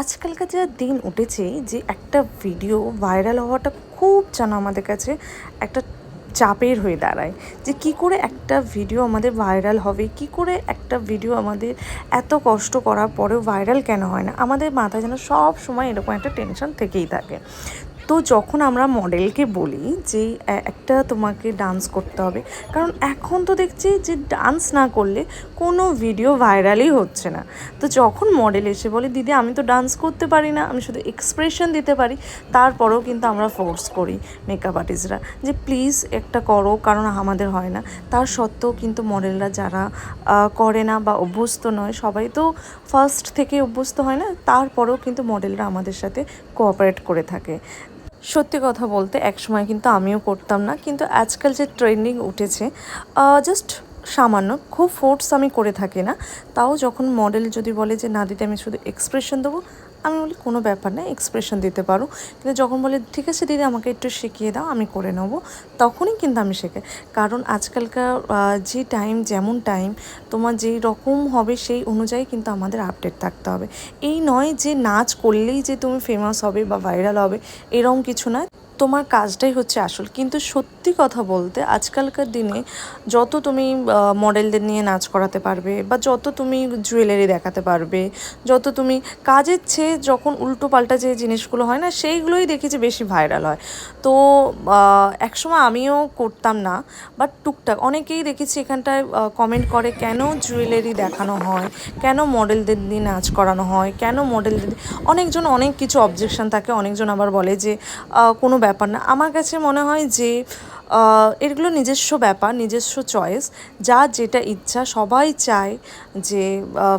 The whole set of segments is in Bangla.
আজকালকার যা দিন উঠেছে, যে একটা ভিডিও ভাইরাল হওয়াটা খুব যেন আমাদের কাছে একটা চাপের হয়ে দাঁড়ায়। যে কি করে একটা ভিডিও আমাদের ভাইরাল হবে, কি করে একটা ভিডিও আমাদের এত কষ্ট করার পরেও ভাইরাল কেন হয় না? আমাদের মাথায় যেন সব সময় এরকম একটা টেনশন থেকেই থাকে। তো যখন আমরা মডেলকে বলি যে একটা তোমাকে ডান্স করতে হবে, কারণ এখন তো দেখছি যে ডান্স না করলে কোনো ভিডিও ভাইরালই হচ্ছে না। তো যখন মডেল এসে বলে, দিদি, আমি তো ডান্স করতে পারি না, আমি শুধু এক্সপ্রেশন দিতে পারি, তারপরেও কিন্তু আমরা ফোর্স করি মেকআপ আর্টিস্টরা যে প্লিজ একটা করো, কারণ আমাদের হয় না। তার সত্ত্বেও কিন্তু মডেলরা যারা করে না বা অভ্যস্ত নয়, সবাই তো ফার্স্ট থেকে অভ্যস্ত হয় না, তারপরেও কিন্তু মডেলরা আমাদের সাথে কোঅপারেট করে থাকে। সত্যি কথা বলতে একসময় কিন্তু আমিও করতাম না, কিন্তু আজকাল যে ট্রেন্ডিং উঠেছে জাস্ট সামান্য, খুব ফোর্স আমি করে থাকি না। তাও যখন মডেল যদি বলে যে, না দিতে আমি শুধু এক্সপ্রেশন দেবো আমি বলি, কোনো ব্যাপার না এক্সপ্রেশন দিতে পারো। কিন্তু যখন বলে, ঠিক আছে দিদি, আমাকে একটু শিখিয়ে দাও, আমি করে নেব, তখনই কিন্তু আমি শেখাই। কারণ আজকালকার যে টাইম যেমন টাইম তোমার যেই রকম হবে সেই অনুযায়ী কিন্তু আমাদের আপডেট থাকতে হবে। এই নয় যে নাচ করলেই যে তুমি ফেমাস হবে বা ভাইরাল হবে এরকম কিছু না তোমার কাজটাই হচ্ছে আসল। কিন্তু সত্যি কথা বলতে, আজকালকার দিনে যত তুমি মডেলদের নিয়ে নাচ করাতে পারবে বা যত তুমি জুয়েলারি দেখাতে পারবে, যত তুমি কাজের চেয়ে যখন উল্টো পাল্টা যে জিনিসগুলো হয় না, সেইগুলোই দেখেছি বেশি ভাইরাল হয়। তো একসময় আমিও করতাম না, বাট টুকটাক অনেকেই দেখেছি এখানটায় কমেন্ট করে কেন জুয়েলারি দেখানো হয়, কেন মডেলদের দিয়ে নাচ করানো হয়, কেন মডেলদের, অনেকজন অনেক কিছু অবজেকশন থাকে, অনেকজন আবার বলে যে কোনো ব্যাপার না। আমার কাছে মনে হয় যে এগুলো নিজস্ব ব্যাপার, নিজস্ব চয়েস যা যেটা ইচ্ছা সবাই চায় যে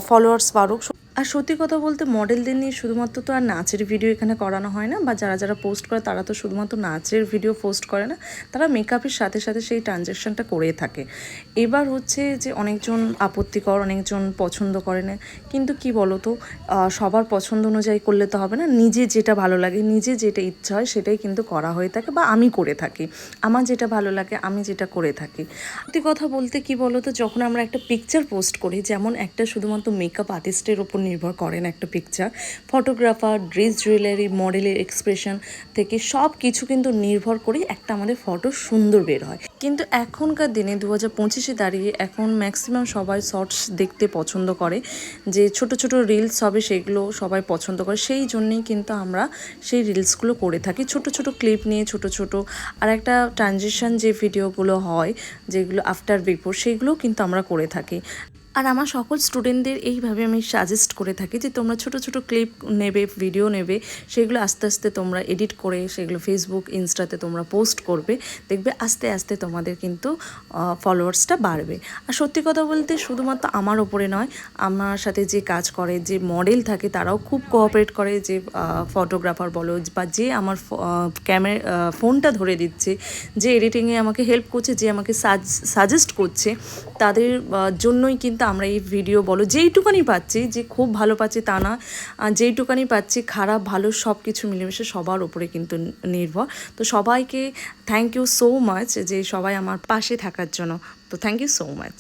ফলোয়ার্স বাড়ুক। আর সত্যি কথা বলতে মডেলদের নিয়ে শুধুমাত্র তো আর নাচের ভিডিও এখানে করানো হয় না, বা যারা যারা পোস্ট করে তারা তো শুধুমাত্র নাচের ভিডিও পোস্ট করে না, তারা মেকআপের সাথে সাথে সেই ট্রানজ্যাকশনটা করে থাকে। এবার হচ্ছে যে অনেকজন আপত্তিকর, অনেকজন পছন্দ করে না, কিন্তু কি বলো তো সবার পছন্দ অনুযায়ী করলে তো হবে না, নিজে যেটা ভালো লাগে, নিজে যেটা ইচ্ছা হয় সেটাই কিন্তু করা হয়ে থাকে, বা আমি করে থাকি। আমার যেটা ভালো লাগে, আমি যেটা করে থাকি। সত্যি কথা বলতে কি বলো তো যখন আমরা একটা পিকচার পোস্ট করি, যেমন একটা শুধুমাত্র মেকআপ আর্টিস্টের ওপর নির্ভর করে না একটা পিকচার ফটোগ্রাফার ড্রেস জুয়েলারি মডেলের এক্সপ্রেশন থেকে সব কিছু কিন্তু নির্ভর করেই একটা আমাদের ফটো সুন্দর বের হয়। কিন্তু এখনকার দিনে দু হাজার পঁচিশে দাঁড়িয়ে এখন ম্যাক্সিমাম সবাই শর্টস দেখতে পছন্দ করে। যে ছোট ছোট রিলস হবে সেগুলো সবাই পছন্দ করে। সেই জন্যেই কিন্তু আমরা সেই রিলসগুলো করে থাকি। ছোট ছোট ক্লিপ নিয়ে ছোট ছোট আর একটা ট্রানজিশন যে ভিডিওগুলো হয়, যেগুলো আফটার বিফোর সেইগুলোও কিন্তু আমরা করে থাকি। আর আমার সকল স্টুডেন্টদের এইভাবে আমি সাজেস্ট করে থাকি যে তোমরা ছোট ছোট ক্লিপ নেবে ভিডিও নেবে, সেগুলো আস্তে আস্তে তোমরা এডিট করে সেগুলো ফেসবুক ইনস্টাতে তোমরা পোস্ট করবে। দেখবে আস্তে আস্তে তোমাদের কিন্তু ফলোয়ার্সটা বাড়বে। আর সত্যি কথা বলতে শুধুমাত্র আমার ওপরে নয়, আমার সাথে যে কাজ করে, যে মডেল থাকে তারাও খুব কোঅপারেট করে যে ফটোগ্রাফার বলো বা যে আমার ক্যামেরা ফোনটা ধরে দিচ্ছে, যে এডিটিংয়ে আমাকে হেল্প করছে, যে আমাকে সাজেস্ট করছে তাদের জন্যই কিন্তু আমরা এই ভিডিও বলো, যেইটুকানি পাচ্ছি, যে খুব ভালো পাচ্ছি তা না যেইটুকানি পাচ্ছি, খারাপ, ভালো সব কিছু মিলেমিশে সবার উপরে কিন্তু নির্ভর। তো সবাইকে থ্যাংক ইউ সো মাচ যে সবাই আমার পাশে থাকার জন্য। তো থ্যাংক ইউ সো মাচ